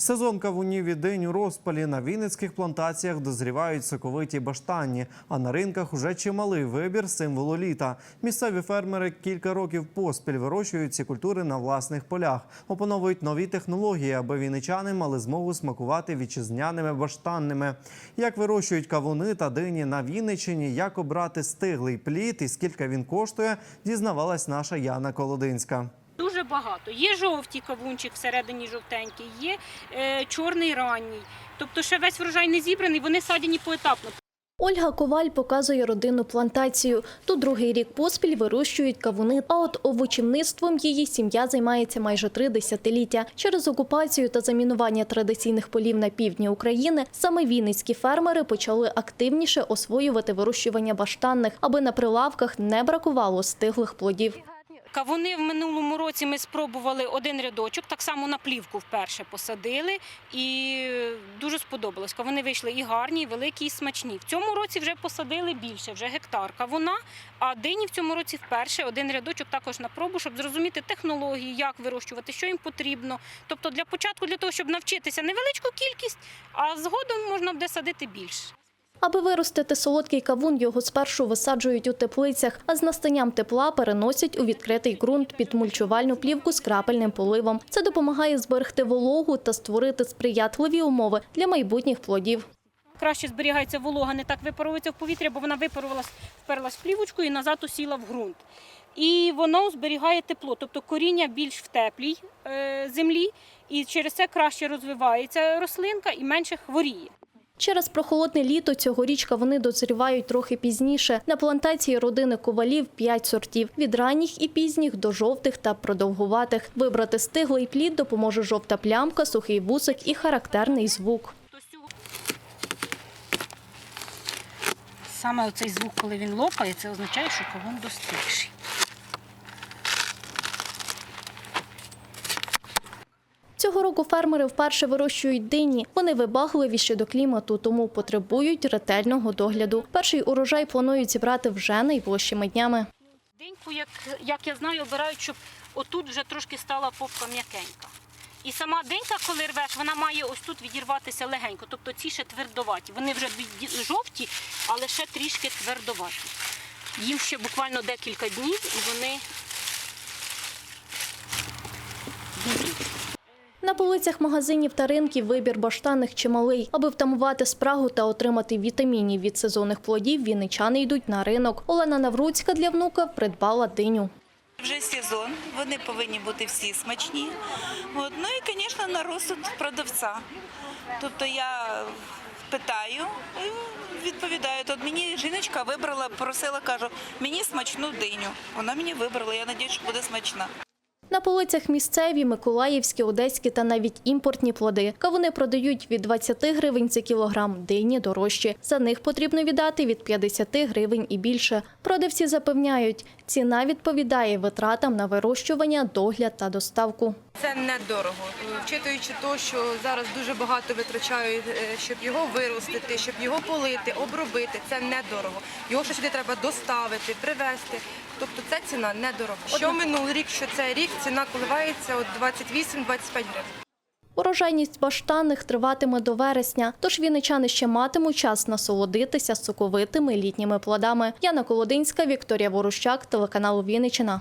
Сезон кавунів і день у розпалі на вінницьких плантаціях дозрівають соковиті баштанні, а на ринках уже чималий вибір символу літа. Місцеві фермери кілька років поспіль вирощують ці культури на власних полях, опановують нові технології, аби вінничани мали змогу смакувати вітчизняними баштанними. Як вирощують кавуни та дині на Вінниччині, як обрати стиглий плід і скільки він коштує, дізнавалась наша Яна Колодинська. Дуже багато. Є жовтий кавунчик всередині жовтенький, є е, чорний ранній. Тобто ще весь врожай не зібраний, вони садяні поетапно. Ольга Коваль показує родинну плантацію. Тут другий рік поспіль вирощують кавуни. А от овочівництвом її сім'я займається майже три десятиліття. Через окупацію та замінування традиційних полів на півдні України саме вінницькі фермери почали активніше освоювати вирощування баштанних, аби на прилавках не бракувало стиглих плодів. Кавуни в минулому році ми спробували один рядочок, так само на плівку вперше посадили, і дуже сподобалось. Кавуни вийшли і гарні, і великі, і смачні. В цьому році вже посадили більше, вже гектар кавуна, а дині в цьому році вперше один рядочок також на пробу, щоб зрозуміти технології, як вирощувати, що їм потрібно. Тобто для початку, для того, щоб навчитися невеличку кількість, а згодом можна буде садити більше. Аби виростити солодкий кавун, його спершу висаджують у теплицях, а з настанням тепла переносять у відкритий ґрунт під мульчувальну плівку з крапельним поливом. Це допомагає зберегти вологу та створити сприятливі умови для майбутніх плодів. краще зберігається волога, не так випаровується в повітря, бо вона випарувалась, вперлась в плівочку і назад усіла в ґрунт. І воно зберігає тепло, тобто коріння більш в теплій е, землі, і через це краще розвивається рослинка і менше хворіє. Через прохолодне літо цьогоріч вони дозрівають трохи пізніше. На плантації родини ковалів п'ять сортів від ранніх і пізніх до жовтих та продовгуватих. Вибрати стиглий плід допоможе жовта плямка, сухий вусик і характерний звук. Саме цей звук, коли він лопає, це означає, що кавун достигший. Цього року фермери вперше вирощують дині. Вони вибагливіші до клімату, тому потребують ретельного догляду. Перший урожай планують зібрати вже найближчими днями. Деньку, як, як я знаю, обирають, щоб отут вже трошки стала попка м'якенька. І сама денька, коли рвеш, вона має ось тут відірватися легенько. Тобто ці ще твердоваті. Вони вже жовті, але ще трішки твердоваті. Їм ще буквально декілька днів і вони. На полицях магазинів та ринків вибір баштанних чималий. Аби втамувати спрагу та отримати вітамінів від сезонних плодів, вінничани йдуть на ринок. Олена Навруцька для внука придбала диню. Вже сезон, вони повинні бути всі смачні. От. Ну і, звісно, на розсуд продавця. Тобто я питаю, і відповідають. От мені жіночка вибрала, просила, кажу, мені смачну диню. Вона мені вибрала, я сподіваюся, що буде смачна. На полицях місцеві, миколаївські, одеські та навіть імпортні плоди. Кавуни продають від 20 гривень за кілограм, дині дорожчі. За них потрібно віддати від 50 гривень і більше. Продавці запевняють, ціна відповідає витратам на вирощування, догляд та доставку. Це недорого, вчитуючи те, що зараз дуже багато витрачають, е, щоб його виростити, щоб його полити, обробити. Це недорого. Його ще сюди треба доставити, привезти. Тобто ця ціна недорога. Що минулий рік, що цей рік ціна коливається от 28-25 гривень. Урожайність баштанних триватиме до вересня, тож віничани ще матимуть час насолодитися соковитими літніми плодами. Яна Колодинська, Вікторія Ворущак, телеканал Вінниччина.